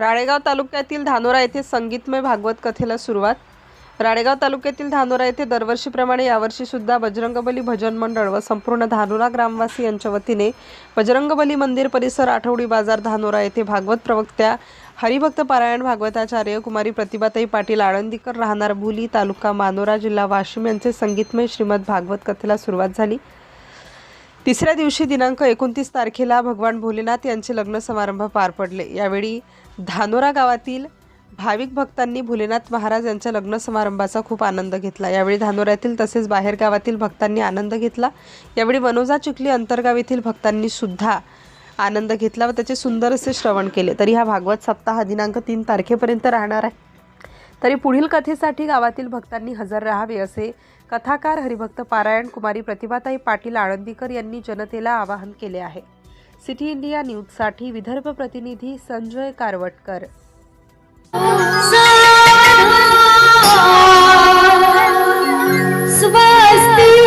राळेगाव तालुक्यातील धानोरा येथे संगीतमय भागवत कथेला सुरुवात. राळेगाव तालुक्यातील धानोरा येथे दरवर्षीप्रमाणे यावर्षी सुद्धा बजरंगबली भजन मंडळ व संपूर्ण धानोरा ग्रामवासी यांच्या वतीने बजरंगबली मंदिर परिसर आठवडी बाजार धानोरा येथे भागवत प्रवक्त्या हरिभक्त पारायण भागवताचार्य कुमारी प्रतिभाताई पाटील आळंदीकर राहणार भुली तालुका मानोरा जिल्हा वाशिम यांचे संगीतमय श्रीमद भागवत कथेला सुरुवात झाली. तिसऱ्या दिवशी दिनांक एकोणतीस तारखेला भगवान भोलेनाथ यांचे लग्न समारंभ पार पडले. यावेळी धानोरा गावातील भाविक भक्तांनी भोलेनाथ महाराज यांच्या लग्न समारंभाचा खूप आनंद घेतला. यावेळी धानोऱ्यातील तसेच बाहेर गावातील भक्तांनी आनंद घेतला. यावेळी वनोजा चिखली अंतर्गाव येथील भक्तांनी सुद्धा आनंद घेतला व त्याचे सुंदर असे श्रवण केले. तरी हा भागवत सप्ताह दिनांक तीन तारखेपर्यंत राहणार आहे. तरी पुढील कथेसाठी गावातील भक्तांनी हजर राहावे असे कथाकार हरिभक्त पारायण कुमारी प्रतिभाताई पाटील आळंदीकर यांनी जनतेला आवाहन केले आहे. सिटी इंडिया न्यूजसाठी विदर्भ प्रतिनिधी संजय कारवटकर. स्वस्ति